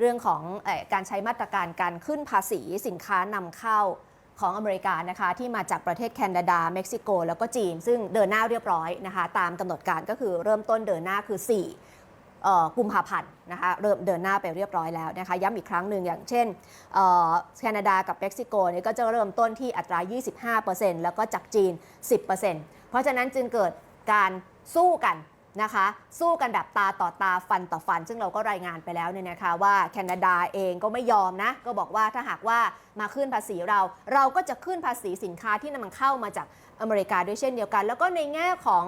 เรื่องของอการใช้มาตรการการขึ้นภาษีสินค้านำเข้าของอเมริกานะคะที่มาจากประเทศแคนาดา เม็กซิโก แล้วก็จีน ซึ่งเดินหน้าเรียบร้อยนะคะ ตามกำหนดการก็คือเริ่มต้นเดินหน้าคือ 4 กุมภาพันธ์นะคะเริ่มเดินหน้าไปเรียบร้อยแล้วนะคะย้ำอีกครั้งหนึ่งอย่างเช่นแคนาดากับเม็กซิโกนี่ก็จะเริ่มต้นที่อัตรา 25%แล้วก็จากจีน 10%เพราะฉะนั้นจึงเกิดการสู้กัน นะคะ สู้กันแบบตาต่อตาฟันต่อฟัน ซึ่งเราก็รายงานไปแล้วเนี่ยนะคะว่าแคนาดาเองก็ไม่ยอมนะ ก็บอกว่าถ้าหากว่ามาขึ้นภาษีเรา เราก็จะขึ้นภาษีสินค้าที่นำมันเข้ามาจากอเมริกาด้วยเช่นเดียวกัน แล้วก็ในแง่ของ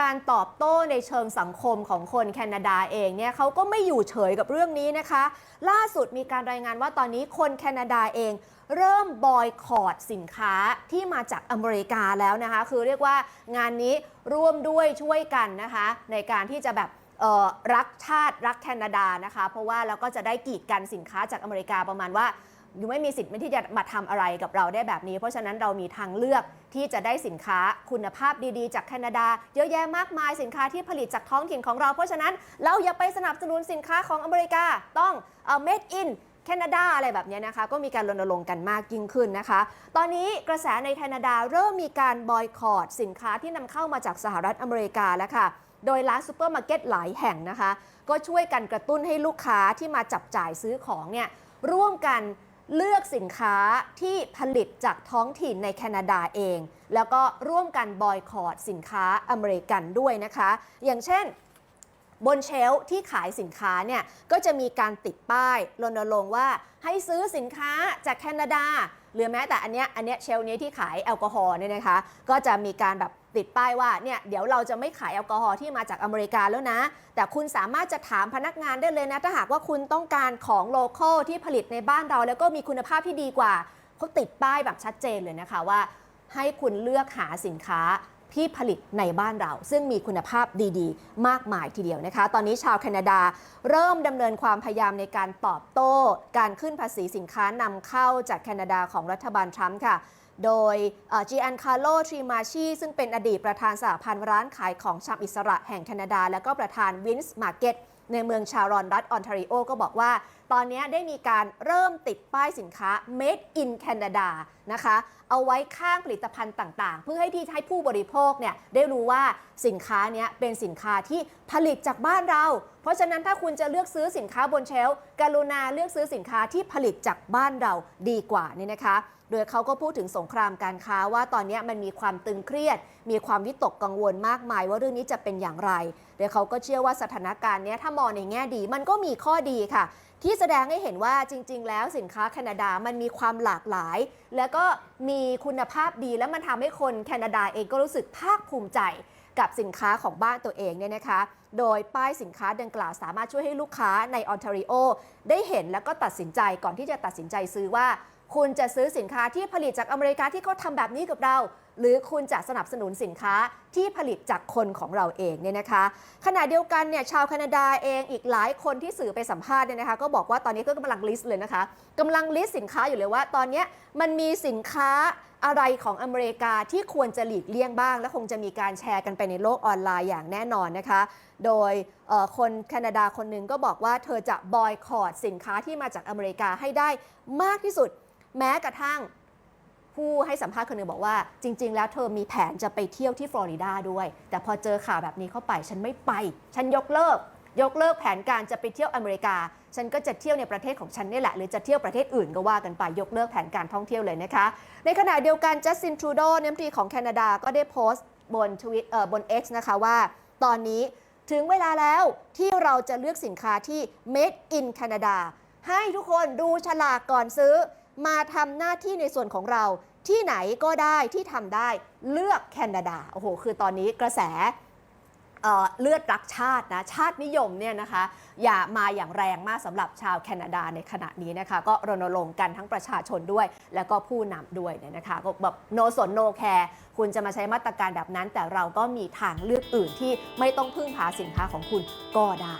การตอบโต้ในเชิงสังคมของคนแคนาดาเองเนี่ยเขาก็ไม่อยู่เฉยกับเรื่องนี้นะคะ ล่าสุดมีการรายงานว่าตอนนี้คนแคนาดาเอง เริ่มบอยคอรดสินค้าที่มาจากอเมริกาแล้วนะคะ คือเรียกว่างานนี้ร่วมด้วยช่วยกันนะคะ ในการที่จะแบบรักชาติรักแคนาดานะคะ เพราะว่าเราก็จะได้กีดกันสินค้าจากอเมริกาประมาณว่าอยู่ไม่มีสิทธิ์ที่จะมาทำอะไรกับเราได้แบบนี้ เพราะฉะนั้นเรามีทางเลือกที่จะได้สินค้าคุณภาพดีๆ จากแคนาดา เยอะแยะมากมายสินค้าที่ผลิตจากท้องถิ่นของเรา เพราะฉะนั้นเราอย่าไปสนับสนุนสินค้าของอเมริกาต้องเอ่อ made in แคนาดาอะไรแบบนี้นะคะ ก็มีการรณรงค์กันมากยิ่งขึ้นนะคะ ตอนนี้กระแสในแคนาดาเริ่มมีการบอยคอรดสินค้าที่นำเข้ามาจากสหรัฐอเมริกาแล้วค่ะโดยร้านซูเปอร์มาร์เก็ตหลายแห่งนะคะ ก็ช่วยกันกระตุ้นให้ลูกค้าที่มาจับจ่ายซื้อของเนี่ยร่วมกันเลือกสินค้าที่ผลิตจากท้องถิ่นในแคนาดาเอง แล้วก็ร่วมกันบอยคอรดสินค้าอเมริกันด้วยนะคะ อย่างเช่น บนเชลที่ขายสินค้าเนี่ยก็จะมีการติดป้ายรณรงค์ว่าให้ซื้อสินค้าจากแคนาดาหรือแม้แต่อันเนี้ยอันเนี้ยเชลนี้ที่ขายแอลกอฮอล์เนี่ยนะคะ ก็จะมีการแบบติดป้ายว่าเนี่ยเดี๋ยวเราจะไม่ขายแอลกอฮอล์ที่มาจากอเมริกาแล้วนะ แต่คุณสามารถจะถามพนักงานได้เลยนะ ถ้าหากว่าคุณต้องการของโลเคอลที่ผลิตในบ้านเรา แล้วก็มีคุณภาพที่ดีกว่าเขาติดป้ายแบบชัดเจนเลยนะคะว่า ให้คุณเลือกหาสินค้า ที่ผลิตในบ้านเรา ซึ่งมีคุณภาพดีๆ มากมายทีเดียวนะคะ ตอนนี้ชาวแคนาดาเริ่มดำเนินความพยายามในการตอบโต้ การขึ้นภาษีสินค้านำเข้าจากแคนาดาของรัฐบาลทรัมป์ค่ะ โดยจีแอนคาร์โลทรีมาชีซึ่งเป็นอดีตประธานสหพันธ์ร้านขายของชำอิสระแห่งแคนาดา และก็ประธานวินส์มาร์เก็ต ในเมืองชารอนรัฐออนทาริโอก็บอกว่า ตอนนี้ได้มีการเริ่มติดป้ายสินค้า made in Canada นะคะ เอาไว้ข้างผลิตภัณฑ์ต่างๆ เพื่อให้ที่ให้ผู้บริโภคเนี่ยได้รู้ว่าสินค้าเนี้ยเป็นสินค้าที่ผลิตจากบ้านเรา เพราะฉะนั้นถ้าคุณจะเลือกซื้อสินค้าบนเชลฟ์กรุณาเลือกซื้อสินค้าที่ผลิตจากบ้านเราดีกว่านี่นะคะ โดยเขาก็พูดถึงสงครามการค้าว่าตอนนี้มันมีความตึงเครียด มีความวิตกกังวลมากมาย ว่าเรื่องนี้จะเป็นอย่างไร โดยเขาก็เชื่อว่าสถานการณ์นี้ถ้ามองในแง่ดีมันก็มีข้อดีค่ะ ที่แสดงให้เห็นว่าจริง ๆ แล้วสินค้าแคนาดามันมีความหลากหลาย แล้วก็มีคุณภาพดีและมันทำให้คนแคนาดาเองก็รู้สึกภาคภูมิใจกับสินค้าของบ้านตัวเองเนี่ยนะคะ โดยป้ายสินค้าดังกล่าวสามารถช่วยให้ลูกค้าในออนทาริโอได้เห็นแล้วก็ตัดสินใจก่อนที่จะตัดสินใจซื้อว่า คุณจะซื้อสินค้าที่ผลิตจากอเมริกาที่เขาทำแบบนี้กับเรา หรือคุณจะสนับสนุนสินค้าที่ผลิตจากคนของเราเองเนี่ยนะคะ ขณะเดียวกันเนี่ยชาวแคนาดาเองอีกหลายคนที่สื่อไปสัมภาษณ์เนี่ยนะคะก็บอกว่าตอนนี้ก็กำลังลิสต์เลยนะคะกำลังลิสต์สินค้าอยู่เลยว่า ตอนนี้มันมีสินค้าอะไรของอเมริกาที่ควรจะหลีกเลี่ยงบ้าง และคงจะมีการแชร์กันไปในโลกออนไลน์อย่างแน่นอนนะคะ โดยคนแคนาดาคนหนึ่งก็บอกว่าเธอจะบอยคอรดสินค้าที่มาจากอเมริกาให้ได้มากที่สุด แม้กระทั่งผู้ให้สัมภาษณ์คนหนึ่งบอกว่า จริง ๆ แล้วเธอมีแผนจะไปเที่ยวที่ฟลอริดาด้วย แต่พอเจอข่าวแบบนี้เข้าไป ฉันไม่ไป ฉันยกเลิก ยกเลิกแผนการจะไปเที่ยวอเมริกา ฉันก็จะเที่ยวในประเทศของฉันนี่แหละ หรือจะเที่ยวประเทศอื่นก็ว่ากันไป ยกเลิกแผนการท่องเที่ยวเลยนะคะ ในขณะเดียวกันจัสตินทรูโดน้ำตรีของแคนาดาก็ได้โพสต์บนทวิตเอ่อบน X นะคะว่า ตอนนี้ถึงเวลาแล้วที่เราจะเลือกสินค้าที่ made in Canada ให้ทุกคนดูฉลากก่อนซื้อ มาทำหน้าที่ในส่วนของเราที่ไหนก็ได้ที่ทำได้เลือกแคนาดาโอ้โหคือตอนนี้กระแสเเลือดรักชาตินะชาตินิยมเนี่ยนะคะ อย่ามาอย่างแรงมากสำหรับชาวแคนาดาในขณะนี้นะคะ ก็รณรงค์กันทั้งประชาชนด้วย แล้วก็ผู้นำด้วยเนี่ยนะคะก็แบบโนสนโนแคร์คุณจะมาใช้มาตรการแบบนั้น แต่เราก็มีทางเลือกอื่นที่ไม่ต้องพึ่งพาสินค้าของคุณก็ได้